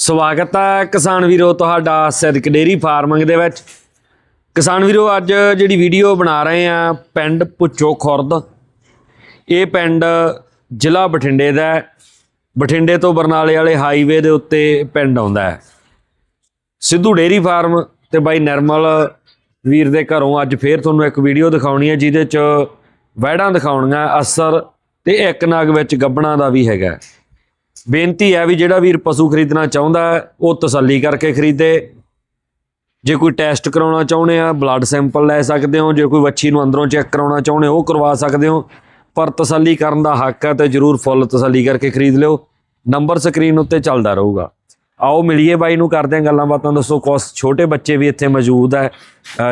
ਸਵਾਗਤ ਹੈ ਕਿਸਾਨ ਵੀਰੋ, ਤੁਹਾਡਾ ਸਿਦਕ ਡੇਰੀ ਫਾਰਮਿੰਗ ਦੇ ਵਿੱਚ। ਕਿਸਾਨ ਵੀਰੋ, ਅੱਜ ਜਿਹੜੀ ਵੀਡੀਓ ਬਣਾ ਰਹੇ ਆ, ਪਿੰਡ ਪੁੱਚੋ ਖੁਰਦ। ਇਹ ਪਿੰਡ ਜ਼ਿਲ੍ਹਾ ਬਠਿੰਡੇ ਦਾ ਬਠਿੰਡੇ ਤੋਂ ਬਰਨਾਲੇ ਵਾਲੇ ਹਾਈਵੇ ਦੇ ਉੱਤੇ ਪਿੰਡ ਆਉਂਦਾ ਹੈ। ਸਿੱਧੂ ਡੇਰੀ ਫਾਰਮ ਤੇ ਬਾਈ ਨਰਮਲ ਵੀਰ ਦੇ ਘਰੋਂ ਅੱਜ ਫੇਰ ਤੁਹਾਨੂੰ ਇੱਕ ਵੀਡੀਓ ਦਿਖਾਉਣੀ ਹੈ, ਜਿਹਦੇ ਚ ਵੈੜਾਂ ਦਿਖਾਉਣੀਆਂ, ਅਸਰ ਤੇ ਇੱਕ ਨਾਗ ਵਿੱਚ ਗੱਬਣਾ ਦਾ ਵੀ ਹੈਗਾ ਬੇਨਤੀ ਹੈ ਵੀ ਜਿਹੜਾ ਵੀਰ ਪਸ਼ੂ ਖਰੀਦਣਾ ਚਾਹੁੰਦਾ ਉਹ ਤਸੱਲੀ ਕਰਕੇ ਖਰੀਦੇ। ਜੇ ਕੋਈ ਟੈਸਟ ਕਰਾਉਣਾ ਚਾਹੁੰਦੇ ਆ, ਬਲੱਡ ਸੈਂਪਲ ਲੈ ਸਕਦੇ ਹੋ, ਜੇ ਕੋਈ ਵੱਛੀ ਨੂੰ ਅੰਦਰੋਂ ਚੈੱਕ ਕਰਾਉਣਾ ਚਾਹੁੰਦੇ ਹੋ, ਉਹ ਕਰਵਾ ਸਕਦੇ ਹੋ। ਪਰ ਤਸੱਲੀ ਕਰਨ ਦਾ ਹੱਕ ਹੈ ਤੇ ਜਰੂਰ ਫੁੱਲ ਤਸੱਲੀ ਕਰਕੇ ਖਰੀਦ ਲਿਓ। ਨੰਬਰ ਸਕਰੀਨ ਉੱਤੇ ਚੱਲਦਾ ਰਹੂਗਾ। ਆਓ ਮਿਲੀਏ ਬਾਈ ਨੂੰ, ਕਰਦੇ ਹਾਂ ਗੱਲਾਂ ਬਾਤਾਂ। ਦੱਸੋ, ਕੁਛ ਛੋਟੇ ਬੱਚੇ ਵੀ ਇੱਥੇ ਮੌਜੂਦ ਹੈ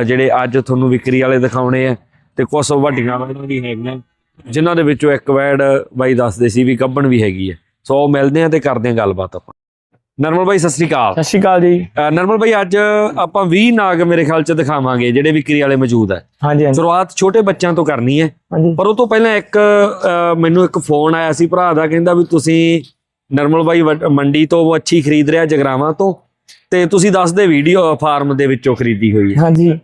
ਜਿਹੜੇ ਅੱਜ ਤੁਹਾਨੂੰ ਵਿਕਰੀ ਵਾਲੇ ਦਿਖਾਉਣੇ ਆ। ਤੇ ਕੁਛ ਵੱਡੀਆਂ ਵੈੜਾਂ ਵੀ ਹੈਗੀਆਂ, ਜਿਨ੍ਹਾਂ ਦੇ ਵਿੱਚੋਂ ਇੱਕ ਵੈੜ ਬਾਈ ਦੱਸਦੇ ਸੀ ਵੀ ਗੱਬਣ ਵੀ ਹੈਗੀ ਹੈ। ਸੋ ਮਿਲਦੇ ਹਾਂ ਤੇ ਕਰਦੇ ਹਾਂ ਗੱਲਬਾਤ ਆਪਾਂ। ਨਰਮਲ ਬਾਈ ਸਤਿ ਸ੍ਰੀ ਅਕਾਲ। ਸਤਿ ਸ਼੍ਰੀ ਅਕਾਲ ਜੀ। ਨਰਮਲ ਬਾਈ ਅੱਜ ਆਪਾਂ 20 ਨਾਗ ਮੇਰੇ ਖਿਆਲ ਚ ਦਿਖਾਵਾਂਗੇ ਜਿਹੜੇ ਵਿਕਰੀ ਵਾਲੇ ਮੌਜੂਦ ਹੈ ਹਾਂਜੀ ਹਾਂਜੀ। ਸ਼ੁਰੂਆਤ ਛੋਟੇ ਬੱਚਿਆਂ ਤੋਂ ਕਰਨੀ ਹੈ। ਪਰ ਉਹ ਤੋਂ ਪਹਿਲਾਂ ਇੱਕ ਮੈਨੂੰ ਇੱਕ ਫੋਨ ਆਇਆ ਸੀ ਭਰਾ ਦਾ ਕਹਿੰਦਾ ਵੀ ਤੁਸੀਂ ਨਰਮਲ ਵੱਡ- ਮੰਡੀ ਤੋਂ ਉਹ ਅੱਛੀ ਖਰੀਦ ਰਿਹਾ ਜਗਰਾਵਾਂ ਤੋਂ। ਤੇ ਤੁਸੀਂ ਦੱਸਦੇ ਵੀਡੀਓ ਫਾਰਮ ਦੇ ਵਿੱਚੋਂ ਖਰੀਦੀ ਹੋਈ ਹੈ। ਹਾਂਜੀ।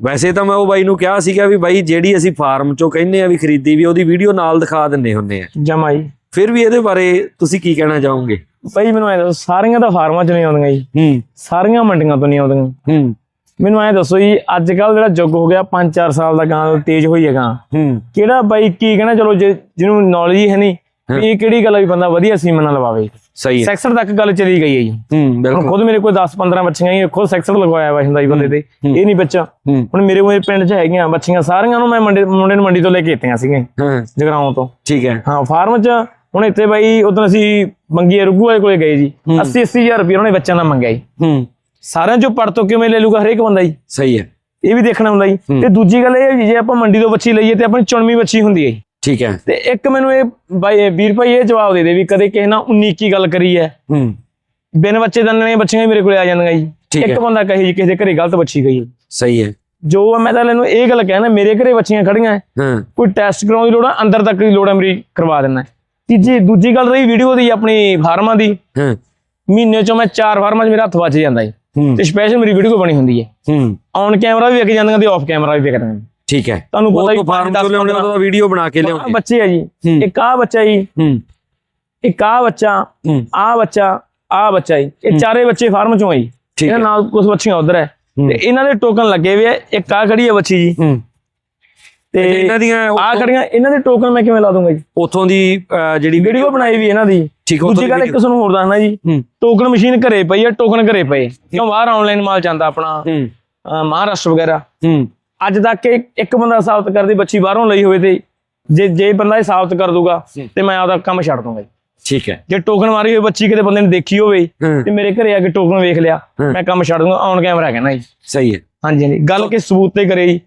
ਵੈਸੇ ਤਾਂ ਮੈਂ ਉਹ ਬਾਈ ਨੂੰ ਕਿਹਾ ਸੀਗਾ ਵੀ ਬਾਈ ਜਿਹੜੀ ਅਸੀਂ ਫਾਰਮ ਚੋਂ ਕਹਿੰਦੇ ਆ ਵੀ ਖਰੀਦੀ ਵੀ ਉਹਦੀ ਵੀਡੀਓ ਨਾਲ ਦਿਖਾ ਦਿੰਨੇ ਹੁੰਨੇ ਆ। ਜਮਾ ਜੀ ਫਿਰ ਵੀ ਇਹਦੇ ਬਾਰੇ ਤੁਸੀਂ ਕੀ ਕਹਿਣਾ ਚਾਹੋਗੇ? ਭਾਈ ਮੈਨੂੰ ਐ ਦੱਸੋ ਸਾਰੀਆਂ ਤਾਂ ਫਾਰਮਾਂ ਚ ਨਹੀਂ ਆਉਂਦੀਆਂ ਜੀ। ਹੂੰ। ਸਾਰੀਆਂ ਮੰਡੀਆਂ ਤੋਂ ਨਹੀਂ ਆਉਂਦੀਆਂ। ਹੂੰ। ਮੈਨੂੰ ਐ ਦੱਸੋ ਜੀ ਅੱਜ ਕੱਲ ਜਿਹੜਾ ਯੁੱਗ ਹੋ ਗਿਆ 5-4 ਸਾਲ ਦਾ ਗਾਂ ਤੇਜ਼ ਹੋਈ ਹੈ ਗਾਂ ਹੂੰ। ਕਿਹੜਾ ਬਾਈ ਕੀ ਕਹਿਣਾ ਚਲੋ ਜਿਹਨੂੰ ਨੌਲੇਜ ਹੀ ਹੈ ਨਹੀਂ ਇਹ ਕਿਹੜੀ ਗੱਲ ਆ ਵੀ ਬੰਦਾ ਵਧੀਆ ਸੀਮਨ ਨਾਲ ਲਵਾਵੇ। ਸਹੀ ਹੈ। ਸੈਕਸਰ ਤੱਕ ਗੱਲ ਚਲੀ ਗਈ ਹੈ ਜੀ। ਹੂੰ ਬਿਲਕੁਲ। ਖੁਦ ਮੇਰੇ ਕੋਲ 10-15 ਬੱਚੀਆਂ ਹੀ ਖੁਦ ਸੈਕਸਰ ਲਗਵਾਇਆ ਵਾ ਹੁੰਦਾ ਜੀ ਬੰਦੇ ਤੇ। ਇਹ ਨਹੀਂ ਬੱਚਾ ਹੁਣ ਮੇਰੇ ਕੋਲ ਪਿੰਡ 'ਚ ਹੈਗੀਆਂ ਬੱਚੀਆਂ ਸਾਰੀਆਂ ਨੂੰ ਮੈਂ ਮੰਡੇ ਨੂੰ ਮੰਡੀ ਤੋਂ ਲੈ ਕੇ ਦਿੱਤੀਆਂ ਸੀਗੀਆਂ। ਹਾਂ। ਜਗਰਾਉਂ ਤੋਂ। ਠੀਕ ਹੈ। ਹਾਂ ਫਾਰਮ 'ਚ ਹੁਣ ਇੱਥੇ ਬਾਈ ਉਦੋਂ ਅਸੀਂ ਮੰਗੀਏ ਰੁੱਗੂ ਵਾਲੇ ਕੋਲੇ ਗਏ ਜੀ। 80 80000 ਰੁਪਏ ਉਹਨੇ ਬੱਚਿਆਂ ਦਾ ਮੰਗਿਆ ਜੀ। ਹੂੰ। ਸਾਰਿਆਂ ਚੋਂ ਪੜ ਤੋਂ ਕਿਵੇਂ ਲੈ ਲੂਗਾ ਹਰੇਕ ਬੰਦਾ ਜੀ? ਸਹੀ ਹੈ। ਇਹ ਵੀ ਦੇਖਣਾ ਹੁੰਦਾ ਜੀ। ਤੇ ਦੂਜੀ ਗੱਲ ਇਹ ਜੀ, ਆਪਾਂ ਮੰਡੀ ਤੋਂ ਬੱਚੀ ਲਈਏ ਤੇ ਆਪਣੀ ਚੁਣਵੀਂ ਬੱਚੀ ਹੁੰਦੀ ਹੈ। ਠੀਕ ਹੈ। ਤੇ ਇੱਕ ਮੈਨੂੰ ਇਹ ਬਾਈ ਵੀਰ ਭਾਈ ਇਹ ਜਵਾਬ ਦੇ ਦੇ ਵੀ ਕਦੇ ਕਿਸੇ ਨਾਲ 19 ਕੀ ਗੱਲ ਕਰੀ ਹੈ। ਹੂੰ। ਬਿਨ ਬੱਚੇ ਦੰਨੇ ਬੱਚੀਆਂ ਵੀ ਮੇਰੇ ਕੋਲੇ ਆ ਜਾਂਦੀਆਂ ਜੀ। ਇੱਕ। ਬੰਦਾ ਕਹੇ ਜੀ ਕਿਸੇ ਦੇ ਘਰੇ ਗਲਤ ਬੱਚੀ ਗਈ। ਸਹੀ ਹੈ। ਜੋ ਮੈਂ ਤਾਂ ਇਹਨੂੰ ਇਹ ਗੱਲ ਕਹਿਣਾ ਮੇਰੇ ਘਰੇ ਬੱਚੀਆਂ ਖੜੀਆਂ ਹੈ, ਕੋਈ ਟੈਸਟ ਕਰਾਉਣ ਦੀ ਲੋੜ ਆ ਅੰਦਰ ਤੱਕ ਦੀ ਲੋੜ ਹੈ ਮੇਰੀ ਕਰਵਾ ਦੇਣਾ ਤੀਜੀ ਦੂਜੀ ਗੱਲ ਰਹੀ ਵੀਡੀਓ ਦੀ ਆਪਣੀ ਫਾਰਮਾਂ ਦੀ। ਹਾਂ। ਮਹੀਨੇ ਚੋਂ ਮੈਂ ਚਾਰ ਫਾਰਮਾਂ 'ਚ ਮੇਰਾ ਹੱਥ ਵੱਜ ਜਾਂਦਾ ਜੀ। ਹੂੰ। ਤੇ ਸਪੈਸ਼ਲ ਮੇਰੀ ਵੀਡੀਓ ਬਣੀ ਹੁੰਦੀ ਹੈ। ਹੂੰ। ਔਨ ਕੈਮਰਾ ਵੀ ਵਿਕ ਜਾਂਦੀਆਂ ਤੇ ਆਫ ਕੈਮਰਾ ਵੀ ਵਿਕ ਜਾਂਦੀਆਂ ਠੀਕ ਹੈ। ਤੁਹਾਨੂੰ ਪਤਾ ਹੀ ਫਾਰਮ ਤੋਂ ਲਿਆਉਣੇ ਉਹਦਾ ਵੀਡੀਓ ਬਣਾ ਕੇ ਆਹ ਲਿਆਉਂਗੇ ਬੱਚੇ ਆ ਜੀ। ਇੱਕ ਆ ਬੱਚਾ ਜੀ। ਹੂੰ। ਇੱਕ ਆ ਬੱਚਾ। ਆ ਬੱਚਾ ਆ ਬੱਚਾ ਜੀ। ਇਹ ਚਾਰੇ ਬੱਚੇ ਫਾਰਮ ਚੋਂ ਆ ਜੀ। ਠੀਕ ਇਹਨਾਂ ਹੈ। ਨਾਲ ਕੁਝ ਬੱਚੀਆਂ ਉਧਰ ਹੈ। ਤੇ ਇਹਨਾਂ ਦੇ ਟੋਕਨ ਲੱਗੇ ਹੋਏ ਆ। ਇੱਕ ਆ ਖੜੀ ਹੈ ਬੱਚੀ ਜੀ। ਹੂੰ। ਤੇ ਇਹਨਾਂ ਦੀਆਂ ਆ ਖੜੀਆਂ ਇਹਨਾਂ ਦੇ ਟੋਕਨ ਮੈਂ ਕਿਵੇਂ ਲਾ ਦੂੰਗਾ ਜੀ? ਉਥੋਂ ਦੀ ਜਿਹੜੀ ਵੀਡੀਓ ਬਣਾਈ ਵੀ ਇਹਨਾਂ ਦੀ। ਠੀਕ ਉੱਥੋਂ ਦੂਜੀ ਗੱਲ ਇੱਕ ਤੁਹਾਨੂੰ ਹੋਰ ਦੱਸਣਾ ਜੀ। ਹੂੰ। ਟੋਕਨ ਮਸ਼ੀਨ ਘਰੇ ਪਈ ਹੈ ਟੋਕਨ ਘਰੇ ਪਏ। ਕਿਉਂ ਬਾਹਰ ਆਨਲਾਈਨ ਮਾਲ ਜਾਂਦਾ ਆਪਣਾ? ਹੂੰ। ਮਹਾਰਾਸ਼ਟਰ ਵਗੈਰਾ। ਹੂੰ। ਅੱਜ ਤੱਕ ਇੱਕ ਬੰਦਾ ਸਾਬਤ ਕਰਦੀ ਬੱਚੀ ਬਾਹਰੋਂ ਲਈ ਹੋਵੇ ਤੇ ਜੇ ਜੇ ਬੰਦਾ ਇਹ ਸਾਬਤ ਕਰ ਦੂਗਾ ਤੇ ਮੈਂ ਆਪਦਾ ਕੰਮ ਛੱਡ ਦੂੰਗਾ ਜੀ। ਠੀਕ ਹੈ। ਜੇ ਟੋਕਨ ਮਾਰੀ ਹੋਈ ਬੱਚੀ ਕਿਤੇ ਬੰਦੇ ਨੇ ਦੇਖੀ ਹੋਵੇ ਹੂੰ। ਤੇ ਮੇਰੇ ਘਰੇ ਆ ਕੇ ਟੋਕਨ ਵੇਖ ਲਿਆ ਹੂੰ। ਮੈਂ ਕੰਮ ਛੱਡ ਦੂੰਗਾ ਔਨ ਕੈਮਰਾ ਕਹਿਣਾ ਜੀ। ਸਹੀ ਹੈ। ਹਾਂਜੀ ਹਾਂਜੀ। ਗੱਲ ਕਿ ਸਬੂਤ ਤੇ ਕਰੇ ਜੀ।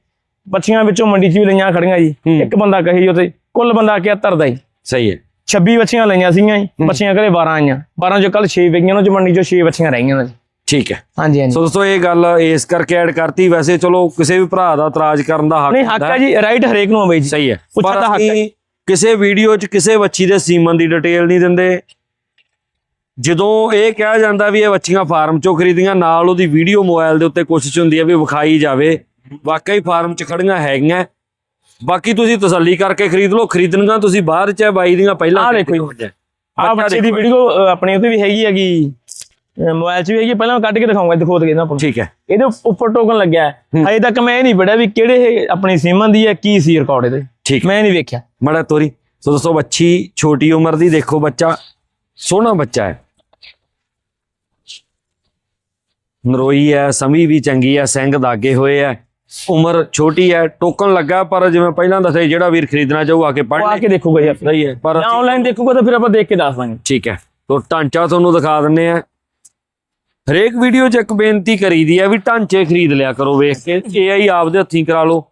ਬੱਚੀਆਂ ਵਿੱਚੋਂ ਮੰਡੀ 'ਚ ਵੀ ਲਈਆਂ ਖੜੀਆਂ ਜੀ। ਹੂੰ। ਇੱਕ ਬੰਦਾ ਕਹੇ ਉਤੇ ਕੁੱਲ ਬੰਦਾ ਕਿਆ ਧਰਦਾ ਜੀ? ਸਹੀ ਹੈ। 26 ਬੱਚੀਆਂ ਲਈਆਂ ਸੀਗੀਆਂ ਜੀ ਬੱਚੀਆਂ ਘਰੇ 12 ਆਈਆਂ। 12 ਚੋਂ ਕੱਲ 6 ਵਿਕੀਆਂ ਉਹਨਾਂ ਚੋਂ ਮੰਡੀ 'ਚੋਂ 6 ਬੱਚੀਆਂ ਰਹਿ ਗਈਆਂ ਜੀ। ਠੀਕ ਹੈ। ਹਾਂਜੀ ਹਾਂਜੀ। ਸੋ ਦੋਸਤੋ ਇਹ ਗੱਲ ਇਸ ਕਰਕੇ ਐਡ ਕਰਤੀ। ਵੈਸੇ ਚਲੋ ਕਿਸੇ ਵੀ ਭਰਾ ਦਾ ਇਤਰਾਜ਼ ਕਰਨ ਦਾ ਹੱਕ ਨਹੀਂ ਹੱਕ ਹੈ ਜੀ ਰਾਈਟ ਹਰੇਕ ਨੂੰ ਬਈ ਜੀ। ਸਹੀ ਹੈ। ਪਰ ਹੈ। ਅਸੀਂ ਕਿਸੇ ਵੀਡੀਓ 'ਚ ਕਿਸੇ ਬੱਚੀ ਦੇ ਸੀਮਨ ਦੀ ਡਿਟੇਲ ਨਹੀਂ ਦਿੰਦੇ। ਜਦੋਂ ਇਹ ਕਿਹਾ ਜਾਂਦਾ ਵੀ ਇਹ ਬੱਚੀਆਂ ਫਾਰਮ 'ਚੋਂ ਖਰੀਦੀਆਂ ਨਾਲ ਉਹਦੀ ਵੀਡੀਓ ਮੋਬਾਈਲ ਦੇ ਉੱਤੇ ਕੋਸ਼ਿਸ਼ ਹੁੰਦੀ ਹੈ ਵੀ ਵਿਖਾਈ ਜਾਵੇ। ਵਾਕਈ ਫਾਰਮ 'ਚ ਖੜੀਆਂ ਹੈਗੀਆਂ। ਬਾਕੀ ਤੁਸੀਂ ਤਸੱਲੀ ਕਰਕੇ ਖਰੀਦ ਲਓ ਖਰੀਦਣੀਆਂ ਤੁਸੀਂ ਬਾਹਰ 'ਚ ਹੈ ਬਾਈ ਦੀਆਂ ਪਹਿਲਾਂ ਆਹ ਦੇਖੋ ਆ ਬੱਚਾ ਦੀ। ਵੀਡੀਓ ਆਪਣੇ ਉੱਤੇ ਵੀ ਹੈਗੀ ਹੈਗੀ। ਮੋਬਾਈਲ 'ਚ ਵੀ ਹੈਗੀ ਪਹਿਲਾਂ ਮੈਂ ਕੱਢ ਕੇ ਦਿਖਾਉਂਗਾ ਦਿਖੋ ਦੇ ਨਾ ਠੀਕ ਹੈ। ਇਹਦੇ ਉੱਪਰ ਟੋਕਨ ਲੱਗਿਆ। ਹੈ। ਹਜੇ ਤੱਕ ਮੈਂ ਇਹ ਨਹੀਂ ਪੜਿਆ ਵੀ ਕਿਹੜੇ ਆਪਣੀ ਸੀਮਨ ਦੀ ਹੈ ਕੀ ਸੀ ਰਿਕਾਰਡ ਇਹਦੇ। ਠੀਕ ਮੈਂ ਨਹੀਂ ਵੇਖਿਆ। ਮੜਾ ਤੋਰੀ। ਸੋ ਦੋਸਤੋ ਬੱਚੀ ਛੋਟੀ ਉਮਰ ਦੀ ਦੇਖੋ ਬੱਚਾ। ਸੋਹਣਾ ਬੱਚਾ ਹੈ। ਨਰੋਈ ਹੈ ਸਮੀ ਵੀ ਚੰਗੀ ਹੈ ਸਿੰਘ ਦਾਗੇ ਹੋਏ ਹੈ। ਉਮਰ ਛੋਟੀ ਹੈ ਟੋਕਨ ਲੱਗਾ ਪਰ ਜਿਵੇਂ ਪਹਿਲਾਂ ਦੱਸਿਆ ਜਿਹੜਾ ਵੀਰ ਖਰੀਦਣਾ ਚਾਹੂ ਆ ਕੇ ਪੜ੍ਹ ਉਹ ਆ ਕੇ ਦੇਖੂਗਾ ਜੀ ਸਹੀ ਹੈ ਪਰ ਆਨਲਾਈਨ ਦੇਖੂਗਾ ਤਾਂ ਫਿਰ ਆਪਾਂ ਦੇਖ ਕੇ ਦੱਸ ਦਾਂਗੇ। ਠੀਕ ਹੈ। ਤੋ ਢਾਂਚਾ ਤੁਹਾਨੂੰ ਦਿਖਾ ਦਿੰਨੇ ਆ ਹਰੇਕ ਵੀਡੀਓ 'ਚ ਇੱਕ ਬੇਨਤੀ ਕਰੀਦੀ ਹੈ ਵੀ ਢਾਂਚੇ ਖਰੀਦ ਲਿਆ ਕਰੋ ਵੇਖ ਕੇ। ਏਆਈ ਆਪਦੇ ਹੱਥੀਂ ਕਰਾ ਲਓ।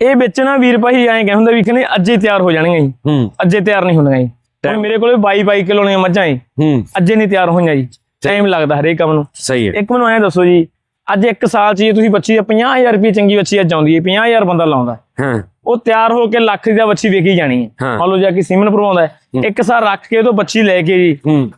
ਇਹ ਵਿੱਚ ਨਾ ਵੀਰ ਭਾਈ ਐਂ ਕਹਿੰਦਾ ਹੁੰਦਾ ਵੀ ਕਹਿੰਦੇ ਅੱਜੇ ਤਿਆਰ ਹੋ ਜਾਣਗੀਆਂ ਜੀ। ਹੂੰ। ਅੱਜੇ ਤਿਆਰ ਨਹੀਂ ਹੁੰਦੀਆਂ ਜੀ। ਹੁਣ ਮੇਰੇ ਕੋਲੇ 22 22 ਕਿਲੋ ਦੀਆਂ ਮੱਝਾਂ ਜੀ। ਹੂੰ। ਅੱਜੇ ਨਹੀਂ ਤਿਆਰ ਹੋਈਆਂ ਜੀ। ਟਾਈਮ ਲੱਗਦਾ ਹਰੇਕ ਕੰਮ ਨੂੰ। ਸਹੀ ਹੈ। ਇੱਕ ਮੈਨੂੰ ਐਂ ਦੱਸੋ ਜੀ ਅੱਜ ਇੱਕ ਸਾਲ 'ਚ ਜੇ ਤੁਸੀਂ ਬੱਚੀ 50000 ਰੁਪਏ ਚੰਗੀ ਬੱਚੀ ਅੱਜ ਆਉਂਦੀ ਹੈ 50000 ਬੰਦਾ ਲਾਉਂਦਾ ਹੈ। ਉਹ ਤਿਆਰ ਹੋ ਕੇ ਲੱਖ ਦੀ ਬੱਚੀ ਵੇਖੀ ਜਾਣੀ ਹੈ। ਮੰਨ ਲਓ ਜੇ ਕਿ ਸੀਮਨ ਭਰਵਾਉਂਦਾ ਇੱਕ ਸਾਲ ਰੱਖ ਕੇ ਉਹ ਤੋਂ ਬੱਚੀ ਲੈ ਕੇ ਜੀ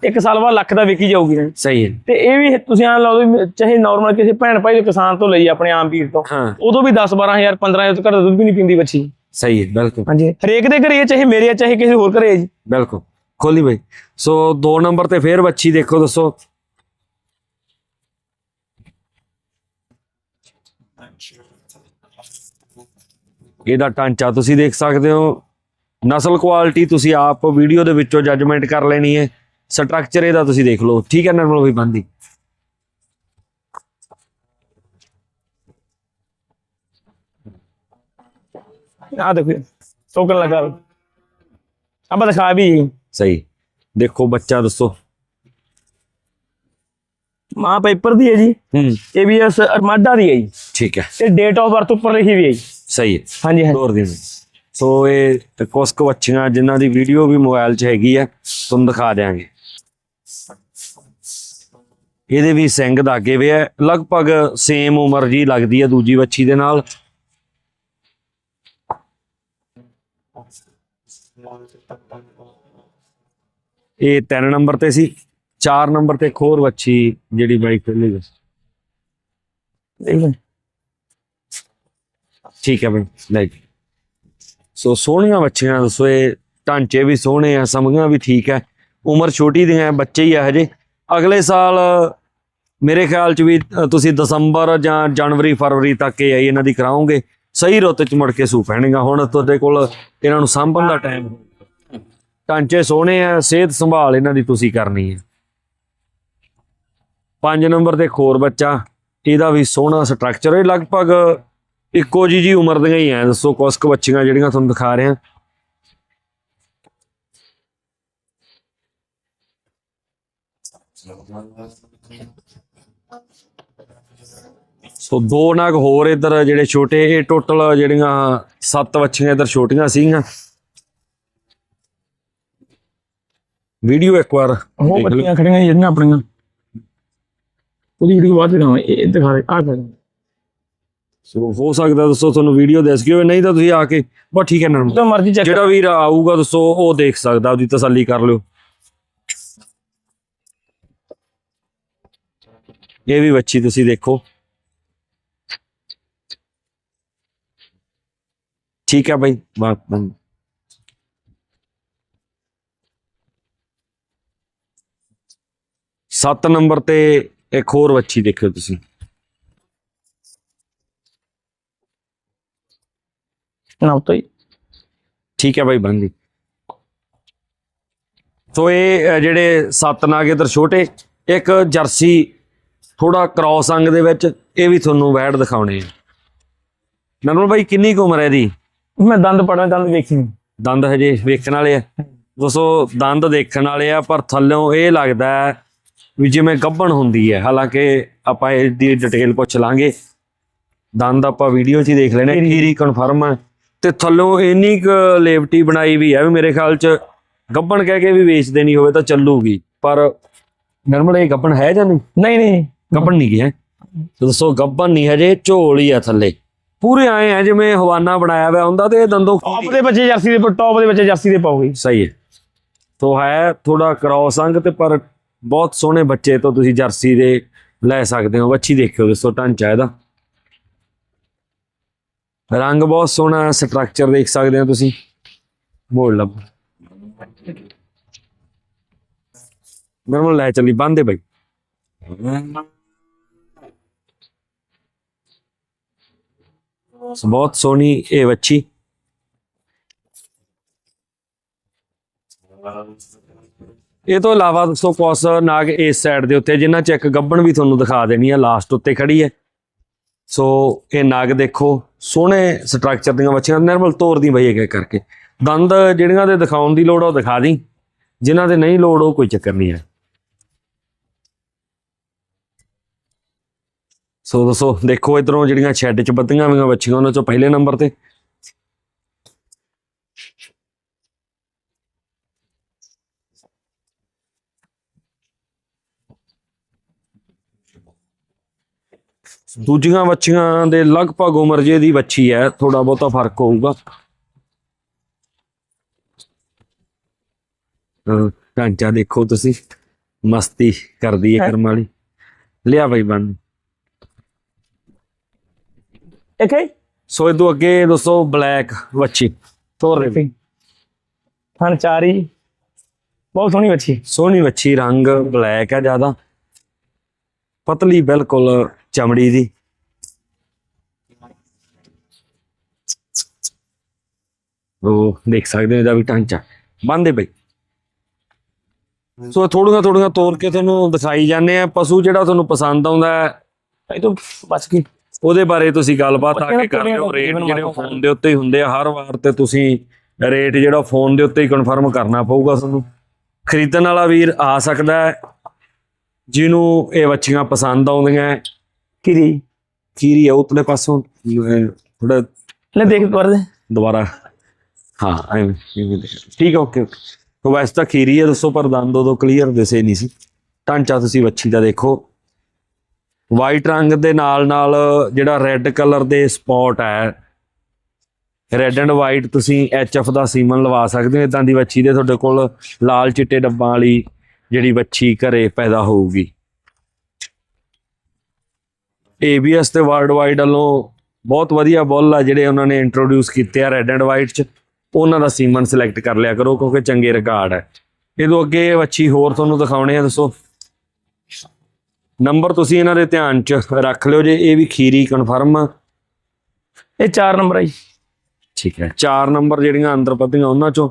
ਇੱਕ ਸਾਲ ਬਾਅਦ ਲੱਖ ਦਾ ਵੇਖੀ ਜਾਊਗੀ। ਸਹੀ ਹੈ। ਤੇ ਇਹ ਵੀ ਤੁਸੀਂ ਆਂ ਲਾਓ ਵੀ ਚਾਹੇ ਨਾਰਮਲ ਕਿਸੇ ਭੈਣ ਭਾਈ ਦੇ ਕਿਸਾਨ ਤੋਂ ਲਈ ਆਪਣੇ ਆਮ ਵੀਰ ਤੋਂ ਉਦੋਂ ਵੀ 10 12000 15000 ਤੋਂ ਘੱਟ ਦਾ ਦੁੱਧ ਵੀ ਨਹੀਂ ਪੀਂਦੀ ਬੱਚੀ ਸਹੀ ਹੈ ਬਿਲਕੁਲ। ਹਾਂਜੀ। ਹਰੇਕ ਦੇ ਘਰੇ ਚਾਹੇ ਮੇਰੇ ਚਾਹੇ ਕਿਸੇ ਹੋਰ ਘਰੇ ਜੀ। ਬਿਲਕੁਲ। ਖੋਲੀ ਬਾਈ। ਸੋ 2 ਨੰਬਰ ਤੇ ਫੇਰ ਬੱਚੀ ਦੇਖੋ ਦੱਸੋ। ਇਹਦਾ ਢਾਂਚਾ ਤੁਸੀਂ ਦੇਖ ਸਕਦੇ ਹੋ। ਨਸਲ ਕੁਆਲਿਟੀ ਤੁਸੀਂ ਆਪ ਵੀਡੀਓ ਦੇ ਵਿੱਚੋਂ ਜੱਜਮੈਂਟ ਕਰ ਲੈਣੀ ਹੈ। ਸਟਰਕਚਰ ਇਹਦਾ ਤੁਸੀਂ ਦੇਖ ਲਓ। ਠੀਕ ਹੈ ਨਰਮਲ ਵੀ ਬੰਦੀ। ਆ ਦੇਖੋ ਟੋਕਨ ਲਗਾ। ਆਪਾਂ ਦਿਖਾ ਵੀ। ਸਹੀ। ਦੇਖੋ ਬੱਚਾ ਦੱਸੋ। ਮਾਂ ਪੇਪਰ ਦੀ ਹੈ ਜੀ। ਹੂੰ। ਏਬੀਐਸ ਅਰਮਾਡਾ ਦੀ ਹੈ ਜੀ। ਠੀਕ ਹੈ। ਤੇ ਡੇਟ ਆਫ ਬਰਥ ਉੱਪਰ ਲਿਖੀ ਵੀ ਹੈ ਜੀ। ਸਹੀ ਹੈ। ਹਾਂਜੀ ਹਾਂਜੀ। ਤੋਰ ਦੇਣ ਸੋ ਇਹ ਕੁਛ ਕੁ ਵੱਛੀਆਂ ਜਿਨ੍ਹਾਂ ਦੀ ਵੀਡੀਓ ਵੀ ਮੋਬਾਈਲ 'ਚ ਹੈਗੀ ਆ ਤੁਹਾਨੂੰ ਦਿਖਾ ਦਿਆਂਗੇ। ਇਹਦੇ ਵੀ ਸਿੰਘ ਦਾਗੇ ਵੇ ਆ ਲਗਭਗ ਸੇਮ ਉਮਰ ਜੀ ਲੱਗਦੀ ਆ ਦੂਜੀ ਵੱਛੀ ਦੇ ਨਾਲ। ਇਹ 3 ਨੰਬਰ ਤੇ ਸੀ। 4 ਨੰਬਰ ਤੇ ਇੱਕ ਹੋਰ ਵੱਛੀ ਜਿਹੜੀ ਬਾਈਕ ਤੇ ਲਈ ਦੇਖ ਲਓ। ਠੀਕ ਹੈ ਬਈ, ਲੈ ਜੀ। ਸੋ ਸੋਹਣੀਆਂ ਬੱਚੀਆਂ ਦੱਸੋ ਇਹ ਢਾਂਚੇ ਵੀ ਸੋਹਣੇ ਆ ਸਮਝੀਆਂ ਵੀ ਠੀਕ ਹੈ। ਉਮਰ ਛੋਟੀ ਦੀ ਹੈ, ਬੱਚੇ ਹੀ ਆ ਹਜੇ। ਅਗਲੇ ਸਾਲ, ਮੇਰੇ ਖਿਆਲ ਚ ਵੀ ਤੁਸੀਂ ਦਸੰਬਰ ਜਾਂ ਜਨਵਰੀ, ਫਰਵਰੀ ਤੱਕ ਇਹ ਆਈ, ਇਹਨਾਂ ਦੀ ਕਰਾਓਗੇ। ਸਹੀ ਰੁੱਤ ਚ ਮੁੜ ਕੇ ਸੂ ਪੈਣਗਾ ਹੁਣ ਤੁਹਾਡੇ ਕੋਲ ਇਹਨਾਂ ਨੂੰ ਸਾਂਭਣ ਦਾ ਟਾਈਮ ਢਾਂਚੇ ਸੋਹਣੇ ਆ, ਸਿਹਤ ਸੰਭਾਲ ਇਹਨਾਂ ਦੀ ਤੁਸੀਂ ਕਰਨੀ ਹੈ। ਪੰਜ ਨੰਬਰ ਤੇ ਖੋਰ ਬੱਚਾ, ਇਹਦਾ ਵੀ ਸੋਹਣਾ ਸਟਰਕਚਰ ਹੈ। ਲਗਭਗ ਇੱਕੋ ਜੀ ਜੀ ਉਮਰ ਦੀਆਂ ਹੀ ਐ ਦੱਸੋ ਕੁਛ ਕੁ ਬੱਚੀਆਂ ਜਿਹੜੀਆਂ ਤੁਹਾਨੂੰ ਦਿਖਾ ਰਹੇ ਹਾਂ ਸੋ ਦੋ ਨਗ ਹੋਰ ਇਧਰ ਜਿਹੜੇ ਛੋਟੇ ਇਹ ਟੋਟਲ ਜਿਹੜੀਆਂ ਸੱਤ ਬੱਚੀਆਂ ਇਧਰ ਛੋਟੀਆਂ ਸੀਗੀਆਂ। ਵੀਡੀਓ ਇੱਕ ਵਾਰ ਉਹ ਦੇਖ ਲਓ। ਬੱਚੀਆਂ ਖੜੀਆਂ ਜਿਹੜੀਆਂ ਆਪਣੀਆਂ। ਉਹਦੀ ਵੀਡੀਓ ਬਾਅਦ ਦਿਖਾਵਾਂ ਇਹ ਦਿਖਾ ਦੇ ਆ ਕਰ ਸੋ ਹੋ ਸਕਦਾ ਦੱਸੋ ਤੁਹਾਨੂੰ ਵੀਡੀਓ ਦਿਸ ਗਈ ਹੋਵੇ ਨਹੀਂ ਤਾਂ ਤੁਸੀਂ ਆ ਕੇ ਬਸ ਠੀਕ ਹੈ ਨਰਮ। ਮਰਜ਼ੀ ਚੈੱਕ ਜਿਹੜਾ ਵੀਰ ਆਊਗਾ ਦੱਸੋ ਉਹ ਦੇਖ ਸਕਦਾ ਉਹਦੀ ਤਸੱਲੀ ਕਰ ਲਿਓ। ਇਹ ਵੀ ਬੱਚੀ ਤੁਸੀਂ ਦੇਖੋ। ਠੀਕ ਹੈ ਭਾਈ ਬਾਤ ਬੰਦ ਸੱਤ ਨੰਬਰ ਤੇ ਇੱਕ ਹੋਰ ਬੱਚੀ ਦੇਖਿਓ ਤੁਸੀਂ। ਨਾ ਤਾਂ ਠੀਕ ਹੈ ਭਾਈ ਬੰਦੀ। ਸੋ ਇਹ ਜਿਹੜੇ ਸੱਤ ਨਾਗ ਇਧਰ ਛੋਟੇ ਇੱਕ ਜਰਸੀ ਥੋੜਾ ਕ੍ਰਾਸ ਅੰਗ ਦੇ ਵਿੱਚ ਇਹ ਵੀ ਤੁਹਾਨੂੰ ਵੈੜ ਦਿਖਾਉਣੇ ਆ। ਨਰਮਲ ਭਾਈ ਕਿੰਨੀ ਕੁ ਉਮਰ ਹੈ ਇਹਦੀ? ਮੈਂ ਦੰਦ ਪੜਨਾ ਦੰਦ ਵੇਖੀ। ਦੰਦ ਹਜੇ ਵੇਖਣ ਵਾਲੇ ਆ। ਦੋਸਤੋ ਦੰਦ ਦੇਖਣ ਵਾਲੇ ਆ ਪਰ ਥੱਲੋਂ ਇਹ ਲੱਗਦਾ ਹੈ ਵੀ ਜਿਵੇਂ ਗੱਭਣ ਹੁੰਦੀ ਹੈ। ਹਾਲਾਂਕਿ ਆਪਾਂ ਇਹਦੀ ਡਿਟੇਲ ਪੁੱਛ ਲਾਂਗੇ। ਦੰਦ ਆਪਾਂ ਵੀਡੀਓ 'ਚ ਹੀ ਦੇਖ ਲੈਣੇ ਕੀਰੀ ਕਨਫਰਮ ਹੈ ਤੇ ਥੱਲੋਂ ਇੰਨੀ ਕੁ ਲੇਵਟੀ ਬਣਾਈ ਵੀ ਹੈ ਵੀ ਮੇਰੇ ਖਿਆਲ 'ਚ ਗੱਭਣ ਕਹਿ ਕੇ ਵੀ ਵੇਚ ਦੇਣੀ ਹੋਵੇ ਤਾਂ ਚੱਲੂਗੀ। ਪਰ ਨਰਮਲ ਇਹ ਗੱਭਣ ਹੈ ਜਾਂ ਨਹੀਂ? ਨਹੀਂ ਨਹੀਂ। ਗੱਭਣ ਨਹੀਂ ਗਿਆ। ਦੋਸਤੋ ਗੱਭਣ ਨਹੀਂ ਹਜੇ ਝੋਲ ਹੀ ਆ ਥੱਲੇ। ਪੂਰੇ ਆਏ ਆ ਜਿਵੇਂ ਹਵਾਨਾ ਬਣਾਇਆ ਹੋਇਆ ਹੁੰਦਾ ਤੇ ਇਹ ਦੰਦੋਂ ਟੌਪ ਦੇ ਬੱਚੇ ਜਰਸੀ ਦੇ ਟੌਪ ਦੇ ਬੱਚੇ ਜਰਸੀ ਦੇ ਪਾਉਗੇ। ਸਹੀ ਹੈ। ਤੋ ਹੈ ਥੋੜਾ ਕ੍ਰਾਸ ਅੰਗ ਤੇ ਪਰ ਬਹੁਤ ਸੋਹਣੇ ਬੱਚੇ ਤੋਂ ਤੁਸੀਂ ਜਰਸੀ ਦੇ ਲੈ ਸਕਦੇ ਹੋ। ਬੱਚੀ ਦੇਖਿਓ ਦੋਸਤੋ ਢਾਂਚਾ ਇਹਦਾ। ਰੰਗ ਬਹੁਤ ਸੋਹਣਾ ਸਟਰਕਚਰ ਦੇਖ ਸਕਦੇ ਹੋ ਤੁਸੀਂ ਮੋੜ ਲੱਭ ਨਰਮਲ ਲੈ ਚੱਲੀ ਬੰਦੇ ਬਈ ਬਹੁਤ ਸੋਹਣੀ ਇਹ ਬੱਚੀ ਇਹ ਤੋਂ ਇਲਾਵਾ ਦੋਸਤੋ ਕੁਛ ਨਾਗ ਇਸ ਸਾਈਡ ਦੇ ਉੱਤੇ ਜਿਨ੍ਹਾਂ ਚ ਇੱਕ ਗੱਬਣ ਵੀ ਤੁਹਾਨੂੰ ਦਿਖਾ ਦੇਣੀ ਹੈ ਲਾਸਟ ਉੱਤੇ ਖੜੀ ਹੈ ਸੋ ਇਹ ਨਾਗ ਦੇਖੋ ਸੋਹਣੇ ਸਟਰਕਚਰ ਦੀਆਂ ਬੱਚੀਆਂ ਨਰਮਲ ਤੋਰਦੀ ਬਈ ਇੱਕ ਕਰਕੇ। ਦੰਦ ਜਿਹੜੀਆਂ ਦੇ ਦਿਖਾਉਣ ਦੀ ਲੋੜ ਉਹ ਦਿਖਾ ਦੀ। ਜਿਨ੍ਹਾਂ ਦੇ ਨਹੀਂ ਲੋੜ, ਉਹ ਕੋਈ ਚੱਕਰ ਨਹੀਂ ਹੈ। ਸੋ ਦੱਸੋ, ਦੇਖੋ ਇਧਰੋਂ ਜਿਹੜੀਆਂ ਸ਼ੈੱਡ ਚ ਬੱਤੀਆਂ ਹੋਈਆਂ ਬੱਚੀਆਂ ਉਹਨਾਂ ਚੋਂ ਪਹਿਲੇ ਨੰਬਰ ਤੇ। ਦੂਜੀਆਂ ਬੱਚੀਆਂ ਦੇ ਲਗਭਗ ਉਮਰ ਜੇ ਦੀ ਬੱਚੀ ਹੈ ਥੋੜਾ ਬਹੁਤਾ ਫ਼ਰਕ ਹੋਊਗਾ। ਢਾਂਚਾ ਦੇਖੋ ਤੁਸੀਂ ਮਸਤੀ ਕਰਦੀ ਹੈ? ਕਰਮ ਵਾਲੀ। ਲਿਆ ਬਈ ਬਣ ਹੈ ਸੋ ਇਹ ਤੋਂ ਅੱਗੇ ਦੋਸਤੋ ਬਲੈਕ ਬੱਚੀ ਤੋਰ ਰਹੇ ਹਨ ਚਾਰੀ। ਬਹੁਤ ਸੋਹਣੀ ਬੱਚੀ ਸੋਹਣੀ ਬੱਚੀ ਰੰਗ ਬਲੈਕ ਹੈ ਜ਼ਿਆਦਾ। ਪਤਲੀ ਬਿਲਕੁਲ ਚਮੜੀ ਦੀ। ਉਹ ਦੇਖ ਸਕਦੇ ਹੋ ਇਹਦਾ ਵੀ ਢਾਂਚਾ। ਬੰਦੇ ਬਈ। ਸੋ ਥੋੜੀਆਂ ਥੋੜੀਆਂ ਤੋੜ ਕੇ ਤੁਹਾਨੂੰ ਦਿਖਾਈ ਜਾਂਦੇ ਆ। ਪਸ਼ੂ ਜਿਹੜਾ ਤੁਹਾਨੂੰ ਪਸੰਦ ਆਉਂਦਾ ਹੈ। ਇਹ ਤੋਂ ਬਚ ਗਈ। ਉਹਦੇ ਬਾਰੇ ਤੁਸੀਂ ਗੱਲਬਾਤ ਆ ਕੇ ਕਰ ਦਾ ਲਿਓ। ਰੇਟ ਜਿਹੜੇ ਮਾਲੂਮ ਫੋਨ ਦੇ ਉੱਤੇ ਹੀ ਹੁੰਦੇ ਆ। ਹਰ ਵਾਰ ਤੇ ਤੁਸੀਂ ਰੇਟ ਜਿਹੜਾ ਫੋਨ ਦੇ ਉੱਤੇ ਹੀ ਕਨਫਰਮ ਕਰਨਾ ਪਊਗਾ ਤੁਹਾਨੂੰ। ਖਰੀਦਣ ਵਾਲਾ ਵੀਰ ਆ ਸਕਦਾ ਹੈ। ਜਿਹਨੂੰ ਇਹ ਬੱਚੀਆਂ ਪਸੰਦ ਆਉਂਦੀਆਂ ਕਿਰੀ ਖੀਰੀ ਆ ਉਤਲੇ ਪਾਸੋਂ ਥੋੜਾ ਲੈ ਦੇਖ ਦੇ ਦੁਬਾਰਾ ਹਾਂ ਐਵੇਂ ਐਵੇਂ ਦੇਖ। ਠੀਕ ਹੈ ਓਕੇ तो ਵੈਸੇ ਤਾਂ ਖੀਰੀ ਹੈ ਦੱਸੋ ਪਰ ਦੰਦ ਉਦੋਂ ਕਲੀਅਰ ਦਿਸੇ ਨਹੀਂ ਸੀ ਢਾਂਚਾ ਤੁਸੀਂ ਬੱਚੀ ਦਾ ਦੇਖੋ ਵਾਈਟ ਰੰਗ ਦੇ ਨਾਲ ਨਾਲ ਜਿਹੜਾ ਰੈੱਡ ਕਲਰ ਦੇ ਸਪੌਟ ਹੈ ਰੈੱਡ ਐਂਡ ਵਾਈਟ ਤੁਸੀਂ ਐਚਐਫ ਦਾ ਸੀਮਨ ਲਵਾ ਸਕਦੇ ਹੋ ਇਦਾਂ ਦੀ ਬੱਚੀ ਦੇ ਤੁਹਾਡੇ ਕੋਲ ਲਾਲ ਚਿੱਟੇ ਡੱਬਾਂ ਵਾਲੀ ਜਿਹੜੀ ਬੱਚੀ ਘਰੇ ਪੈਦਾ ਹੋਊਗੀ ABS ਤੇ ਵਰਲਡ ਵਾਈਡ ਵੱਲੋਂ ਬਹੁਤ ਵਧੀਆ ਬੁੱਲ ਆ ਜਿਹੜੇ ਉਹਨਾਂ ਨੇ ਇੰਟਰੋਡਿਊਸ ਕੀਤੇ ਆ ਰੈੱਡ ਐਂਡ ਵਾਈਟ ਚ। ਉਹਨਾਂ ਦਾ ਸੀਮਨ ਸਿਲੈਕਟ ਕਰ ਲਿਆ ਕਰੋ ਕਿਉਂਕਿ ਚੰਗੇ ਰਿਕਾਰਡ ਹੈ ਇਹ ਤੋਂ ਅੱਗੇ ਬੱਚੀ ਹੋਰ ਤੁਹਾਨੂੰ ਦਿਖਾਉਣੇ ਆ ਦੱਸੋ। ਨੰਬਰ ਤੁਸੀਂ ਇਹਨਾਂ ਦੇ ਧਿਆਨ ਚ ਰੱਖ ਲਿਓ ਜੇ ਇਹ ਵੀ ਖੀਰੀ ਕਨਫਰਮ ਆ। ਇਹ 4 ਨੰਬਰ ਆਈ ਠੀਕ ਹੈ ਚਾਰ ਨੰਬਰ ਜਿਹੜੀਆਂ ਅੰਦਰ ਪੱਤੀਆਂ ਉਹਨਾਂ ਚੋਂ।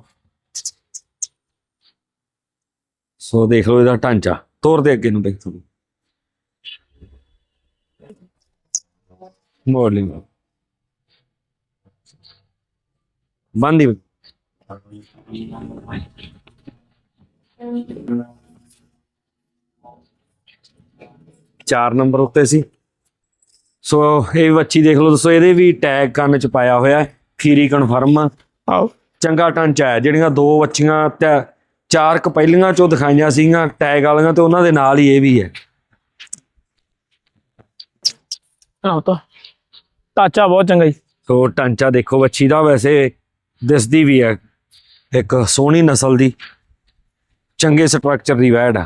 ਸੋ ਦੇਖ ਲਓ ਇਹਦਾ ਢਾਂਚਾ। ਤੋਰ ਦੇ ਅੱਗੇ ਨੂੰ ਦੇਖ ਤੁਸੀਂ ਮੋਡਲਿੰਗ ਬੰਦੀ ਚਾਰ ਨੰਬਰ ਉੱਤੇ ਸੀ। ਸੋ ਇਹ ਬੱਚੀ ਦੇਖ ਲਓ ਦੋਸਤੋ ਇਹਦੇ ਵੀ ਟੈਗ ਕੰਨ ਚ ਪਾਇਆ ਹੋਇਆ ਹੈ। ਖੀਰੀ ਕਨਫਰਮ ਆ। ਆਓ। ਚੰਗਾ ਢਾਂਚਾ ਹੈ ਜਿਹੜੀਆਂ ਦੋ ਬੱਚੀਆਂ ਤੇ ਚਾਰ ਕ ਪਹਿਲੀਆਂ ਚੋਂ ਦਿਖਾਈਆਂ ਸੀਗੀਆਂ ਟੈਗ ਵਾਲੀਆਂ ਤੇ ਉਹਨਾਂ ਦੇ ਨਾਲ ਹੀ ਇਹ ਵੀ ਹੈ। ਆਓ ਤਾਂ। ਤਾਚਾ ਬਹੁਤ ਚੰਗਾ ਜੀ। ਸੋ ਢਾਂਚਾ ਦੇਖੋ ਬੱਚੀ ਦਾ ਵੈਸੇ ਦਿਸਦੀ ਵੀ ਹੈ। ਇੱਕ ਸੋਹਣੀ ਨਸਲ ਦੀ, ਚੰਗੇ ਸਟਰਕਚਰ ਦੀ ਵੈੜ ਆ।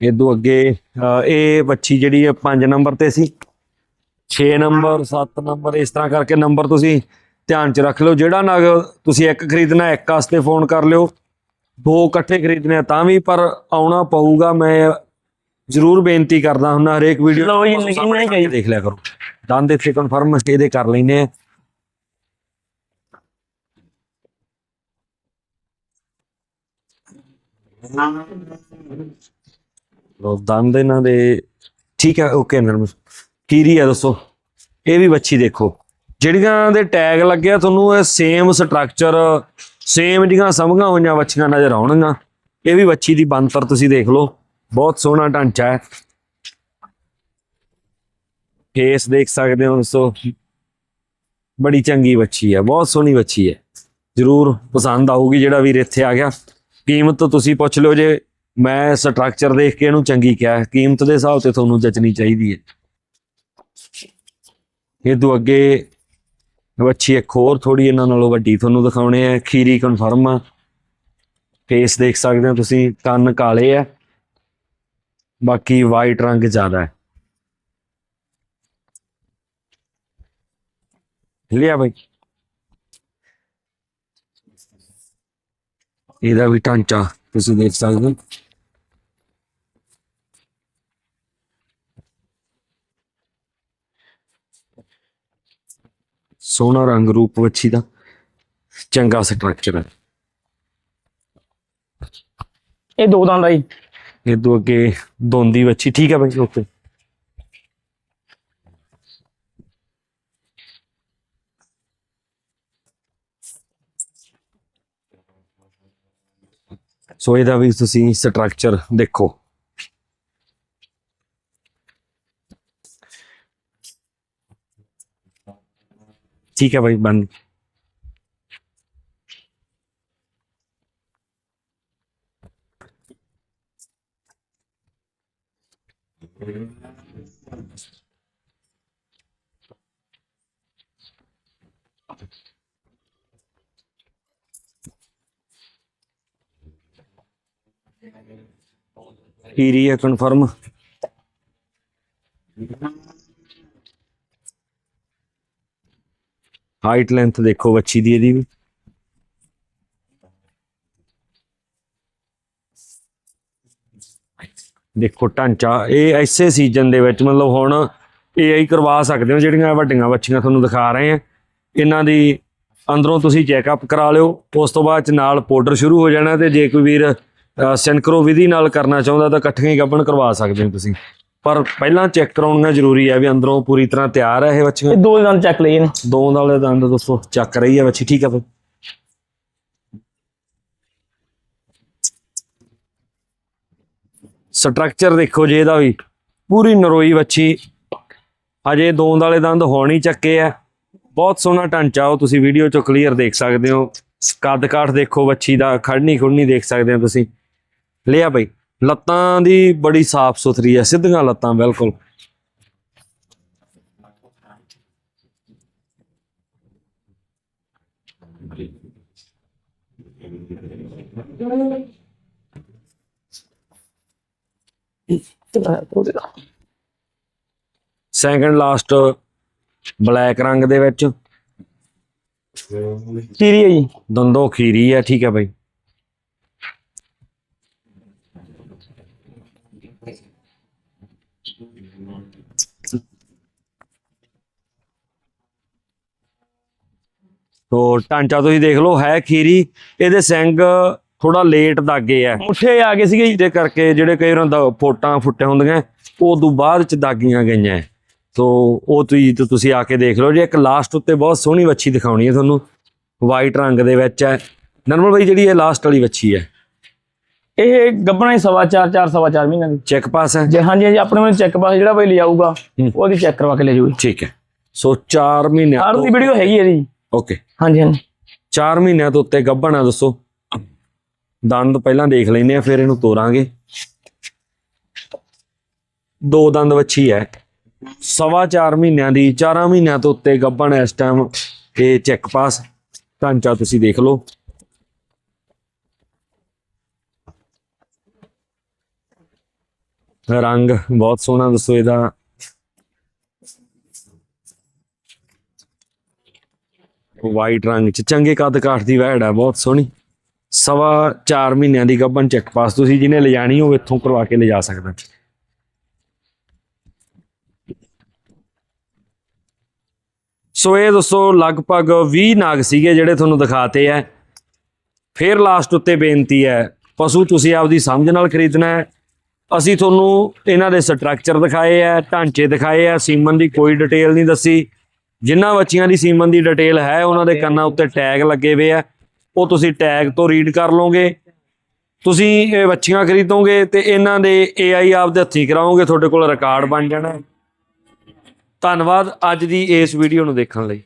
ਇਹ ਅੱਗੇ ਇਹ ਬੱਚੀ ਜਿਹੜੀ ਹੈ 5 ਨੰਬਰ ਤੇ ਸੀ। 6 ਨੰਬਰ 7 ਨੰਬਰ, ਇਸ ਤਰ੍ਹਾਂ ਕਰਕੇ ਨੰਬਰ ਤੁਸੀਂ ਧਿਆਨ 'ਚ ਰੱਖ ਲਓ। ਜਿਹੜਾ ਨਗ ਤੁਸੀਂ ਇੱਕ ਖਰੀਦਣਾ, ਇੱਕ ਵਾਸਤੇ ਫੋਨ ਕਰ ਲਿਓ। ਦੋ ਇਕੱਠੇ ਖਰੀਦਣੇ ਆ, ਤਾਂ ਵੀ ਪਰ ਆਉਣਾ ਪਊਗਾ। ਮੈਂ ਜ਼ਰੂਰ ਬੇਨਤੀ ਕਰਦਾ ਹੁੰਨਾ ਹਰੇਕ ਵੀਡੀਓ ਲਓ ਜੀ, ਨਹੀਂ ਕਰੀ। ਦੇਖ ਲਿਆ ਕਰੋ। ਦੰਦ ਇੱਥੇ ਕਨਫਰਮ ਇਹਦੇ ਕਰ ਲੈਨੇ ਆ ਲੋ ਦੰਦ ਇਹਨਾਂ ਦੇ ਠੀਕ ਹੈ ਓਕੇ ਨਰਮ ਕੀਰੀ ਆ ਦੱਸੋ? ਇਹ ਵੀ ਬੱਚੀ ਦੇਖੋ। ਜਿਹੜੀਆਂ ਦੇ ਟੈਗ ਲੱਗਿਆ ਤੁਹਾਨੂੰ ਇਹ ਸੇਮ ਸਟਰਕਚਰ ਸੇਮ ਜਿਹੜੀਆਂ ਸਮਝੀਆਂ ਹੋਈਆਂ ਬੱਚੀਆਂ ਨਜ਼ਰ ਆਉਣਗੀਆਂ। ਇਹ ਵੀ ਬੱਚੀ ਦੀ ਬੰਤਰ ਤੁਸੀਂ ਦੇਖ ਲਓ। ਬਹੁਤ ਸੋਹਣਾ ਢਾਂਚਾ ਹੈ। ਫੇਸ ਦੇਖ ਸਕਦੇ ਹੋ ਦੋਸਤੋ। ਬੜੀ ਚੰਗੀ ਬੱਚੀ ਹੈ, ਬਹੁਤ ਸੋਹਣੀ ਬੱਚੀ ਹੈ। ਜ਼ਰੂਰ ਪਸੰਦ ਆਊਗੀ ਜਿਹੜਾ ਵੀਰ ਇੱਥੇ ਆ ਗਿਆ। ਕੀਮਤ ਤੁਸੀਂ ਪੁੱਛ ਲਿਓ ਜੇ ਮੈਂ ਸਟਰਕਚਰ ਦੇਖ ਕੇ ਇਹਨੂੰ ਚੰਗੀ ਕਿਹਾ ਕੀਮਤ ਦੇ ਹਿਸਾਬ ਤੇ ਤੁਹਾਨੂੰ ਜਚਣੀ ਚਾਹੀਦੀ ਹੈ। ਇਹ ਤੋਂ ਅੱਗੇ ਬੱਚੀ ਇੱਕ ਹੋਰ ਥੋੜੀ ਇਹਨਾਂ ਨਾਲੋਂ ਵੱਡੀ ਤੁਹਾਨੂੰ ਦਿਖਾਉਣੇ ਆ। ਖੀਰੀ ਕਨਫਰਮ ਆ। ਫੇਸ ਦੇਖ ਸਕਦੇ ਹੋ ਤੁਸੀਂ, ਕੰਨ ਕਾਲੇ ਆ। ਬਾਕੀ ਵਾਈਟ ਰੰਗ ਜ਼ਿਆਦਾ ਹੈ। ਲਿਆ ਬਾਈ। ਇਹਦਾ ਵੀ ਢਾਂਚਾ ਤੁਸੀਂ ਦੇਖ ਸਕਦੇ ਹੋ। ਸੋਹਣਾ ਰੰਗ ਰੂਪ ਵੱਛੀ ਦਾ। ਚੰਗਾ ਸਟਰਕਚਰ ਹੈ। ਇਹ ਦੋ ਦੰਦ ਆਈ ਇਹ ਤੋਂ ਅੱਗੇ ਦੋਂਦੀ ਵੱਛੀ ਠੀਕ ਹੈ ਬਾਈ ਓਕੇ ਸੋ ਇਹਦਾ ਵੀ ਤੁਸੀਂ ਸਟਰਕਚਰ ਦੇਖੋ ਠੀਕ ਹੈ ਭਾਈ ਬੰਦ ਈਰੀ ਹੈ ਕਨਫਰਮ ਹਾਈਟ ਲੈਂਥ ਦੇਖੋ ਬੱਚੀ ਦੀ ਇਹਦੀ ਵੀ। ਦੇਖੋ ਢਾਂਚਾ ਇਹ ਐਸੇ ਸੀਜ਼ਨ ਦੇ ਵਿੱਚ ਮਤਲਬ ਹੁਣ ਏਆਈ ਕਰਵਾ ਸਕਦੇ ਹੋ ਜਿਹੜੀਆਂ ਵੱਡੀਆਂ ਬੱਚੀਆਂ ਤੁਹਾਨੂੰ ਦਿਖਾ ਰਹੇ ਆ। ਇਹਨਾਂ ਦੀ ਅੰਦਰੋਂ ਤੁਸੀਂ ਚੈੱਕਅਪ ਕਰਾ ਲਿਓ ਉਸ ਤੋਂ ਬਾਅਦ ਚ ਨਾਲ ਪਾਊਡਰ ਸ਼ੁਰੂ ਹੋ ਜਾਣਾ ਤੇ ਜੇ ਕੋਈ ਵੀਰ ਸਿਨਕਰੋ ਵਿਧੀ ਨਾਲ ਕਰਨਾ ਚਾਹੁੰਦਾ ਤਾਂ ਇਕੱਠੀਆਂ ਹੀ ਗੱਭਣ ਕਰਵਾ ਸਕਦੇ ਹੋ ਤੁਸੀਂ। ਪਰ ਪਹਿਲਾਂ ਚੈੱਕ ਕਰਾਉਣੀਆਂ ਜ਼ਰੂਰੀ ਹੈ ਵੀ ਅੰਦਰੋਂ ਪੂਰੀ ਤਰ੍ਹਾਂ ਤਿਆਰ ਹੈ ਇਹ ਬੱਚੀਆਂ। ਇਹ ਦੋ ਦਿਨ ਚੱਕ ਲਈਏ ਨੇ ਦੋ ਵਾਲੇ ਦੰਦ ਦੋਸਤੋ ਚੱਕ ਰਹੀ ਹੈ ਬੱਚੀ ਠੀਕ ਹੈ ਫਿਰ। ਸਟਰਕਚਰ ਦੇਖੋ ਜੇ ਇਹਦਾ ਵੀ। ਪੂਰੀ ਨਰੋਈ ਵੱਛੀ। ਹਜੇ ਦੋਂਦ ਵਾਲੇ ਦੰਦ ਹੋਣ ਹੀ ਚੱਕੇ ਆ। ਬਹੁਤ ਸੋਹਣਾ ਢਾਂਚਾ ਉਹ ਤੁਸੀਂ ਵੀਡੀਓ ਚੋਂ ਕਲੀਅਰ ਦੇਖ ਸਕਦੇ ਹੋ। ਕੱਦ ਕਾਠ ਦੇਖੋ ਵੱਛੀ ਦਾ ਖੜਨੀ ਖੁੜਨੀ ਦੇਖ ਸਕਦੇ ਹੋ ਤੁਸੀਂ। ਲਿਆ ਬਈ, ਲੱਤਾਂ ਦੀ ਬੜੀ ਸਾਫ਼ ਸੁਥਰੀ ਹੈ ਸਿੱਧੀਆਂ ਲੱਤਾਂ, ਬਿਲਕੁਲ। ਸੈਕੰਡ ਲਾਸਟ ਬਲੈਕ ਰੰਗ ਦੇ ਵਿੱਚ। ਚੀਰੀ ਹੈ ਜੀ। ਦੰਦੋਂ ਖੀਰੀ ਹੈ ਠੀਕ ਹੈ ਬਾਈ। ਤੋ ਢਾਂਚਾ ਤੁਸੀਂ ਦੇਖ ਲਓ ਹੈ ਖੀਰੀ। ਇਹਦੇ ਸਿੰਘ ਥੋੜਾ ਲੇਟ ਦਾਗੇ ਆ ਮੁੱਠੇ ਆ ਗਏ ਸੀਗੇ ਜੀ। ਜਿਹਦੇ ਕਰਕੇ ਜਿਹੜੇ ਕਈ ਵਾਰ ਦਾ ਫੋਟਾਂ ਫੁੱਟੇ ਹੁੰਦੀਆਂ ਉਹ ਤੋਂ ਬਾਅਦ ਚ ਦਾਗੀਆਂ ਗਈਆਂ। ਸੋ ਉਹ ਤੁਸੀਂ ਤੁਸੀਂ ਆ ਕੇ ਦੇਖ ਲਓ ਜੇ ਇੱਕ ਲਾਸਟ ਉੱਤੇ ਬਹੁਤ ਸੋਹਣੀ ਵੱਛੀ ਦਿਖਾਉਣੀ ਹੈ ਤੁਹਾਨੂੰ ਵਾਈਟ ਰੰਗ ਦੇ ਵਿੱਚ ਹੈ। ਨਰਮਲ ਬਾਈ ਜਿਹੜੀ ਇਹ ਲਾਸਟ ਵਾਲੀ ਵੱਛੀ ਹੈ। ਇਹ ਗੱਬਣਾ ਹੀ ਸਵਾ ਚਾਰ ਚਾਰ ਸਵਾ ਚਾਰ ਮਹੀਨਾ ਦੀ। ਚੈੱਕ ਪਾਸ ਹੈ। ਜੇ ਹਾਂਜੀ ਹਾਂਜੀ ਆਪਣੇ ਮੈਨੂੰ ਚੈੱਕ ਪਾਸ ਜਿਹੜਾ ਬਈ ਲਿਆਊਗਾ। ਉਹਦੀ ਚੈੱਕ ਕਰਵਾ ਕੇ ਲੈ ਜਾਊਗੀ ਠੀਕ ਹੈ। ਸੋ 4 ਮਹੀਨਿਆਂ ਤੋਂ ਦੀ ਵੀਡੀਓ ਹੈਗੀ ਹੈ ਜੀ। ਓਕੇ ਹਾਂਜੀ ਹਾਂਜੀ। 4 ਮਹੀਨਿਆਂ ਤੋਂ ਉੱਤੇ ਗੱਭਣ ਆ ਦੱਸੋ। ਦੰਦ ਪਹਿਲਾਂ ਦੇਖ ਲੈਨੇ ਆ, ਫਿਰ ਇਹਨੂੰ ਤੋਰਾਂਗੇ। ਦੋ ਦੰਦ ਵੱਛੀ ਹੈ। ਸਵਾ 4 ਮਹੀਨਿਆਂ ਦੀ 4 ਮਹੀਨਿਆਂ ਤੋਂ ਉੱਤੇ ਗੱਭਣ ਇਸ ਟਾਈਮ ਇਹ ਚੈੱਕ ਪਾਸ ਢਾਂਚਾ ਤੁਸੀਂ ਦੇਖ ਲਓ। ਰੰਗ ਬਹੁਤ ਸੋਹਣਾ, ਦੱਸੋ ਇਹਦਾ। ਵਾਈਟ ਰੰਗ ਚ ਚੰਗੇ ਕੱਦ ਕਾਠ ਦੀ ਵੈੜ ਹੈ, ਬਹੁਤ ਸੋਹਣੀ। ਸਵਾ 4 ਮਹੀਨਿਆਂ ਦੀ ਗੱਭਣ ਚੈੱਕ ਪਾਸ ਤੁਸੀਂ ਜਿਹਨੇ ਲਿਜਾਣੀ ਉਹ ਇੱਥੋਂ ਕਰਵਾ ਕੇ ਲਿਜਾ ਸਕਦਾ। ਸੋ ਇਹ ਦੋਸਤੋ ਲਗਭਗ 20 ਨਾਗ ਸੀਗੇ ਜਿਹੜੇ ਤੁਹਾਨੂੰ ਦਿਖਾਤੇ ਐ। ਫਿਰ ਲਾਸਟ ਉੱਤੇ ਬੇਨਤੀ ਹੈ ਪਸ਼ੂ ਤੁਸੀਂ ਆਪਦੀ ਸਮਝ ਨਾਲ ਖਰੀਦਣਾ ਹੈ ਅਸੀਂ ਤੁਹਾਨੂੰ ਇਹਨਾਂ ਦੇ ਸਟਰਕਚਰ ਦਿਖਾਏ ਐ ਢਾਂਚੇ ਦਿਖਾਏ ਐ ਸੀਮਨ ਦੀ ਕੋਈ ਡਿਟੇਲ ਨਹੀਂ ਦੱਸੀ। ਜਿਨ੍ਹਾਂ ਬੱਚੀਆਂ ਦੀ ਸੀਮਨ ਦੀ ਡਿਟੇਲ ਹੈ ਉਹਨਾਂ ਦੇ ਕੰਨਾਂ ਉੱਤੇ ਟੈਗ ਲੱਗੇ ਹੋਏ ਆ ਉਹ ਤੁਸੀਂ ਟੈਗ ਤੋਂ ਰੀਡ ਕਰ ਲਓਗੇ। ਤੁਸੀਂ ਇਹ ਬੱਚੀਆਂ ਖਰੀਦੋਗੇ ਤੇ ਇਹਨਾਂ ਦੇ AI ਆਪਦੇ ਹੱਥੀਂ ਕਰਾਓਗੇ, ਤੁਹਾਡੇ ਕੋਲ ਰਿਕਾਰਡ ਬਣ ਜਾਣਾ। ਧੰਨਵਾਦ ਅੱਜ ਦੀ ਇਸ ਵੀਡੀਓ ਨੂੰ ਦੇਖਣ ਲਈ।